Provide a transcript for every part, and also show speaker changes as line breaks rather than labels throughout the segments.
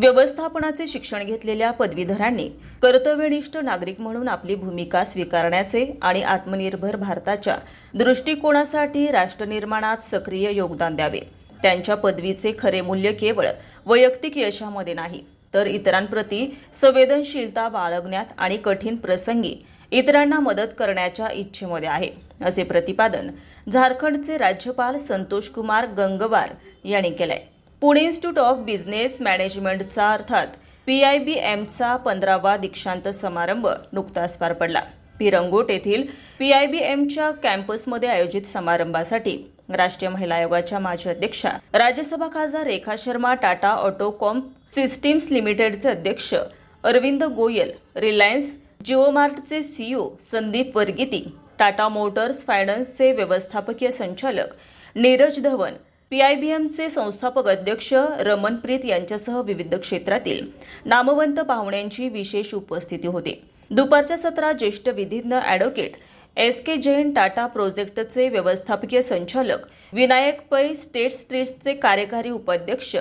व्यवस्थापनाचे शिक्षण घेतलेल्या पदवीधरांनी कर्तव्यनिष्ठ नागरिक म्हणून आपली भूमिका स्वीकारण्याचे आणि आत्मनिर्भर भारताच्या दृष्टिकोनासाठी राष्ट्रनिर्माणात सक्रिय योगदान द्यावे. त्यांच्या पदवीचे खरे मूल्य केवळ वैयक्तिक यशामध्ये नाही तर इतरांप्रती संवेदनशीलता बाळगण्यात आणि कठीण प्रसंगी इतरांना मदत करण्याच्या इच्छेमध्ये आहे असे प्रतिपादन झारखंडचे राज्यपाल संतोष कुमार गंगवार यांनी केलंय. पुणे इन्स्टिट्यूट ऑफ बिझनेस मॅनेजमेंटचा अर्थात पी आय बी एमचा पंधरावा दीक्षांत समारंभ नुकताच पार पडला. पिरंगोट येथील पी आय बी एमच्या कॅम्पसमध्ये आयोजित समारंभासाठी राष्ट्रीय महिला आयोगाच्या माजी अध्यक्षा राज्यसभा खासदार रेखा शर्मा टाटा ऑटोकॉम सिस्टीम्स लिमिटेडचे अध्यक्ष अरविंद गोयल रिलायन्स जिओमार्टचे सीईओ संदीप वर्गिती टाटा मोटर्स फायनान्सचे व्यवस्थापकीय संचालक नीरज धवन पीआयबीएमचे संस्थापक अध्यक्ष रमनप्रीत यांच्यासह विविध क्षेत्रातील नामवंत पाहुण्यांची विशेष उपस्थिती होती. दुपारच्या सत्रात ज्येष्ठ विधीज्ञ advocate S K Jain Tata प्रोजेक्टचे व्यवस्थापकीय संचालक विनायक पै स्टेट स्ट्रीटचे कार्यकारी उपाध्यक्ष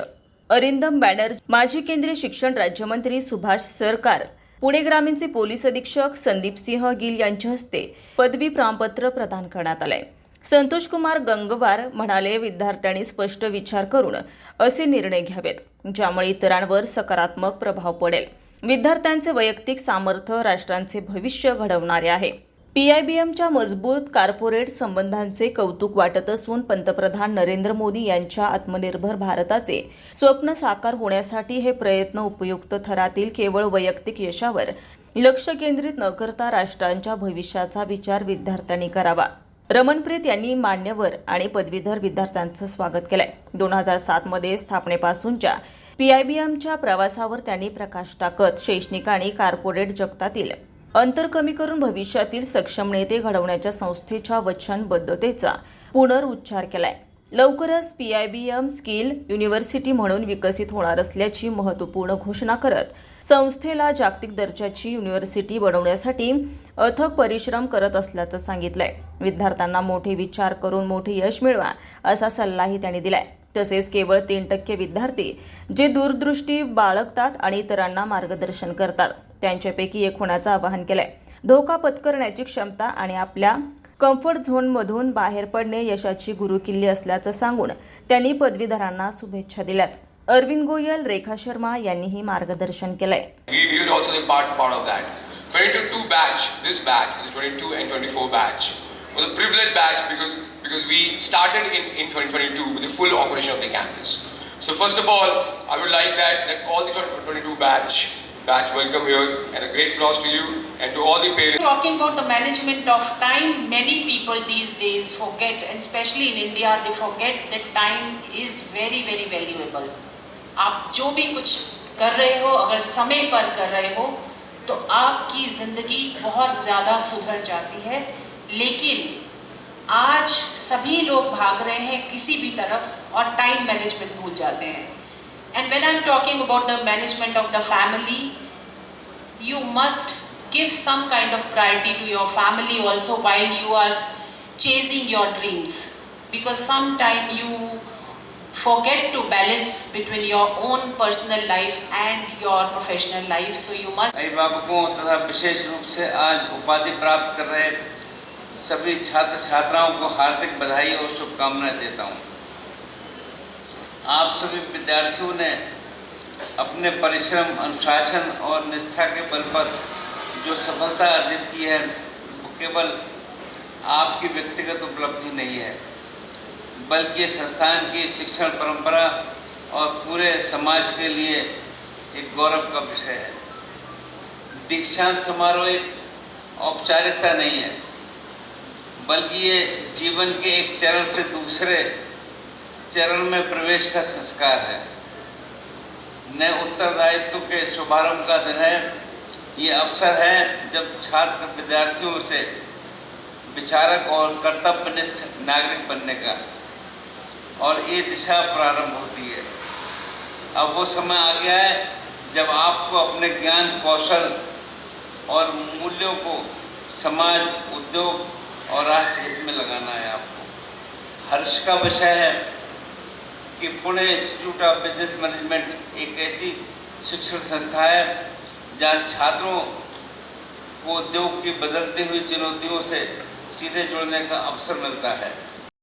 अरिंदम बॅनर माजी केंद्रीय शिक्षण राज्यमंत्री सुभाष सरकार पुणे ग्रामीणचे पोलीस अधीक्षक संदीप सिंह गिल यांच्या हस्ते पदवी प्रमाणपत्र प्रदान करण्यात आलंय. संतोष कुमार गंगवार म्हणाले विद्यार्थ्यांनी स्पष्ट विचार करून असे निर्णय घ्यावेत ज्यामुळे इतरांवर सकारात्मक प्रभाव पडेल. विद्यार्थ्यांचे वैयक्तिक सामर्थ्य राष्ट्रांचे भविष्य घडवणारे आहे. पीआयबीएमच्या मजबूत कॉर्पोरेट संबंधांचे कौतुक वाटत असून पंतप्रधान नरेंद्र मोदी यांच्या आत्मनिर्भर भारताचे स्वप्न साकार होण्यासाठी हे प्रयत्न उपयुक्त ठरातील केवळ वैयक्तिक यशावर लक्ष केंद्रित न करता राष्ट्रांच्या भविष्याचा विचार विद्यार्थ्यांनी करावा. रमनप्रीत यांनी मान्यवर आणि पदवीधर विद्यार्थ्यांचं स्वागत केलंय. दोन हजार सातमध्ये स्थापनेपासूनच्या पीआयबीएमच्या प्रवासावर त्यांनी प्रकाश टाकत शैक्षणिक आणि कार्पोरेट जगतातील अंतर कमी करून भविष्यातील सक्षम नेते घडवण्याच्या संस्थेच्या वचनबद्धतेचा पुनरुच्चार केलाय. लवकरच पीआयबीएम स्किल युनिव्हर्सिटी म्हणून विकसित होणार असल्याची महत्त्वपूर्ण घोषणा करत संस्थेला जागतिक दर्जाची युनिव्हर्सिटी बनवण्यासाठी अथक परिश्रम करत असल्याचं सांगितलंय. विद्यार्थ्यांना मोठे विचार करून मोठे यश मिळवा असा सल्लाही त्यांनी दिलाय. तसेच केवळ तीन टक्के विद्यार्थी जे दूरदृष्टी बाळगतात आणि इतरांना मार्गदर्शन करतात त्यांच्यापैकी एक होण्याचं आवाहन केलंय. धोका पत्करण्याची क्षमता आणि आपल्या कम्फर्ट झोनमधून बाहेर पडणे यशाची गुरुकिल्ली असल्याचं सांगून त्यांनी पदवीधरांना शुभेच्छा दिल्यात. अरविंद गोयल रेखा शर्मा यांनीही मार्गदर्शन केलंय
We, we will also be part, part of that. 22 batch, this batch, which is 22 and 24 batch, was a privileged batch because, because we started in, in 2022 with the full operation of the campus. So first of all, I would like that, that all the 22 batch, batch welcome here and a great applause to you and to all the parents.
Talking about the management of time, many people these days forget, and especially in India, they forget that time is very, very valuable. आप जो भी कुछ कर रहे हो, अगर समय पर कर रहे हो तो आपकी ज़िंदगी बहुत ज़्यादा सुधर जाती है। लेकिन आज सभी लोग भाग रहे हैं किसी भी तरफ़ और टाइम मैनेजमेंट भूल जाते हैं। And when I am talking about the management of the family you must give some kind of priority to your family also while you are chasing your dreams. Because sometime you forget to balance between your own personal life and your professional life so you must
अभिभावकों तथा विशेष रूप से आज उपाधि प्राप्त कर रहे सभी छात्र छात्राओं को हार्दिक बधाई और शुभकामनाएँ देता हूँ। आप सभी विद्यार्थियों ने अपने परिश्रम, अनुशासन और निष्ठा के बल पर जो सफलता अर्जित की है, वो केवल आपकी व्यक्तिगत उपलब्धि नहीं है बल्कि संस्थान की शिक्षण परंपरा और पूरे समाज के लिए एक गौरव का विषय है। दीक्षांत समारोह एक औपचारिकता नहीं है, बल्कि ये जीवन के एक चरण से दूसरे चरण में प्रवेश का संस्कार है। नए उत्तरदायित्व के शुभारंभ का दिन है। ये अवसर है जब छात्र विद्यार्थियों से विचारक और कर्तव्यनिष्ठ नागरिक बनने का। और ये दिशा प्रारंभ होती है। अब वो समय आ गया है जब आपको अपने ज्ञान, कौशल और मूल्यों को समाज, उद्योग और राष्ट्र हित में लगाना है आपको। हर्ष का विषय है कि Pune institute of business management एक ऐसी शिक्षण संस्था है जहाँ छात्रों को उद्योग की बदलती हुई चुनौतियों से सीधे जुड़ने का अवसर मिलता है।